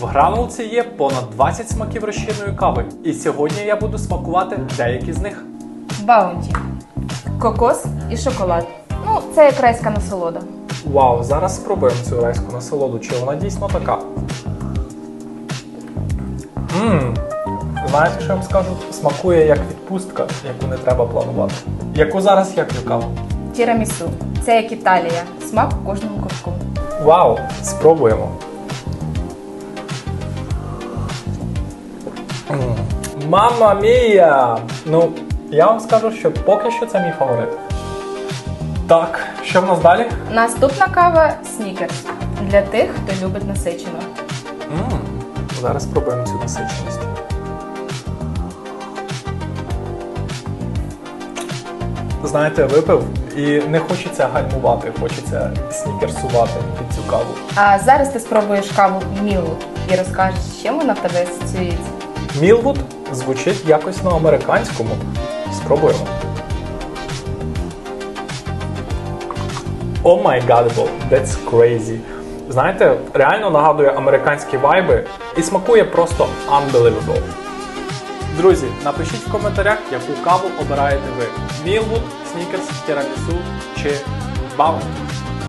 В гранулці є понад 20 смаків розчинної кави, і сьогодні я буду смакувати деякі з них. Баунті. Кокос і шоколад. Ну, це як райська насолода. Вау, зараз спробуємо цю райську насолоду, чи вона дійсно така. Ммм, знаєте, що я вам скажу? Смакує як відпустка, яку не треба планувати. Яку зараз я п'ю каву. Тірамісу. Це як Італія. Смак у кожному ковтку. Вау, спробуємо. М, Мамма мія! Ну, я вам скажу, що поки що це мій фаворит. Так, що в нас далі? Наступна кава снікерс. Для тих, хто любить насичено. М, Зараз спробуємо цю насиченість. Знаєте, випив і не хочеться гальмувати, хочеться снікерсувати під цю каву. А зараз ти спробуєш каву Мілу і розкажеш, з чим вона в тебе асоціюється. Мілвуд звучить якось на американському. Спробуємо. О май гадбл, that's crazy. Знаєте, реально нагадує американські вайби і смакує просто unbelievable. Друзі, напишіть в коментарях, яку каву обираєте ви: Мілвуд, Снікерс, Тірамісу чи Баунті.